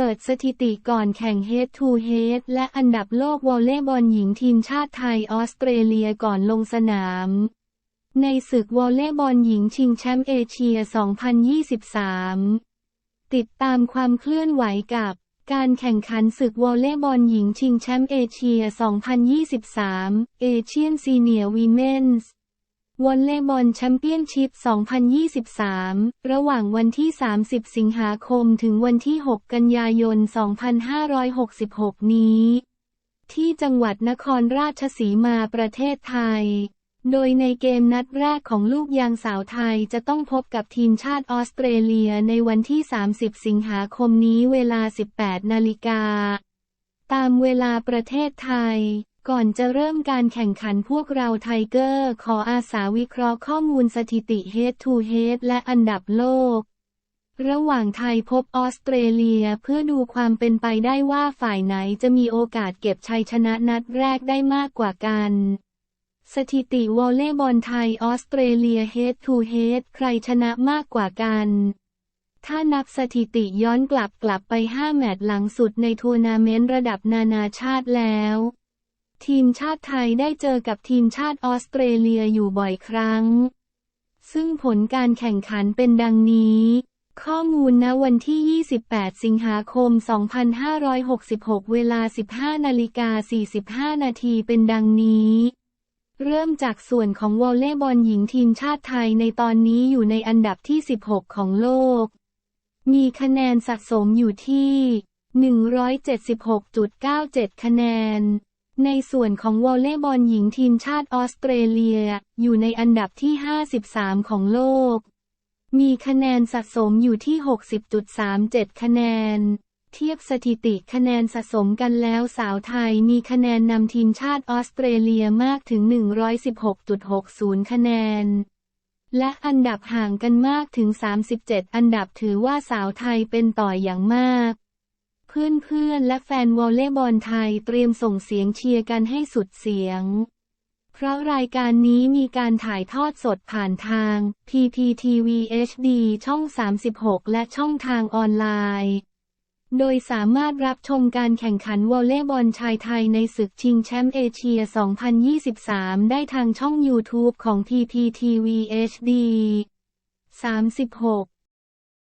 เปิดสถิติก่อนแข่ง Head to Head และอันดับโลกวอลเลย์บอลหญิงทีมชาติไทยออสเตรเลียก่อนลงสนาม ในศึกวอลเลย์บอลหญิงชิงแชมป์เอเชีย 2023 ติดตามความเคลื่อนไหวกับการแข่งขันศึกวอลเลย์บอลหญิงชิงแชมป์เอเชีย 2023 Asian Senior Women's ว วอลเลย์บอลแชมเปี้ยนชิพ 2023 ระหว่างวันที่ 30 สิงหาคมถึงวันที่ 6 กันยายน 2566 นี้ ที่จังหวัดนครราชสีมาประเทศไทย โดยในเกมนัดแรกของลูกยางสาวไทยจะต้องพบกับทีมชาติออสเตรเลียในวันที่ 30 สิงหาคมนี้เวลา 18 นาฬิกา ตามเวลาประเทศไทย ก่อนจะเริ่มการแข่งขันพวกเราไทเกอร์ ขออาสาวิเคราะห์ข้อมูลสถิติ Head to Head และอันดับโลก ระหว่างไทยพบออสเตรเลียเพื่อดูความเป็นไปได้ว่าฝ่ายไหนจะมีโอกาสเก็บชัยชนะนัดแรกได้มากกว่ากัน สถิติวอลเลย์บอลไทยออสเตรเลีย Head to Head ใครชนะมากกว่ากันถ้านับสถิติย้อนกลับกลับไป 5 แมตช์หลังสุดในทัวร์นาเมนต์ระดับนานาชาติแล้ว ทีมชาติไทยได้เจอกับทีมชาติออสเตรเลียอยู่บ่อยครั้ง ซึ่งผลการแข่งขันเป็นดังนี้ ข้อมูลณวันที่ 28 สิงหาคม 2566 เวลา 15นาฬิกา45 นาทีเป็นดังนี้ เริ่มจากส่วนของวอลเลย์บอลหญิงทีมชาติไทยในตอนนี้อยู่ในอันดับที่ 16 ของโลก มีคะแนนสะสมอยู่ที่ 176.97 คะแนน ในส่วนของวอลเลย์บอลหญิงทีมชาติออสเตรเลีย อยู่ในอันดับที่ 53 ของโลก มีคะแนนสะสมอยู่ที่ 60.37 คะแนน เทียบสถิติคะแนนสะสมกันแล้วสาวไทยมีคะแนนนำทีมชาติออสเตรเลียมากถึง 116.60 คะแนน และอันดับห่างกันมากถึง 37 อันดับถือว่าสาวไทยเป็นต่ออย่างมาก เพื่อนๆและแฟนวอลเลย์บอลไทยเตรียมส่งเสียงเชียร์กันให้สุดเสียง เพราะรายการนี้มีการถ่ายทอดสดผ่านทาง PPTV HD ช่อง 36 และช่องทางออนไลน์ โดยสามารถรับชมการแข่งขันวอลเลย์บอลชายไทยในศึกชิงแชมป์เอเชีย 2023 ได้ทางช่อง YouTube ของ PPTV HD 36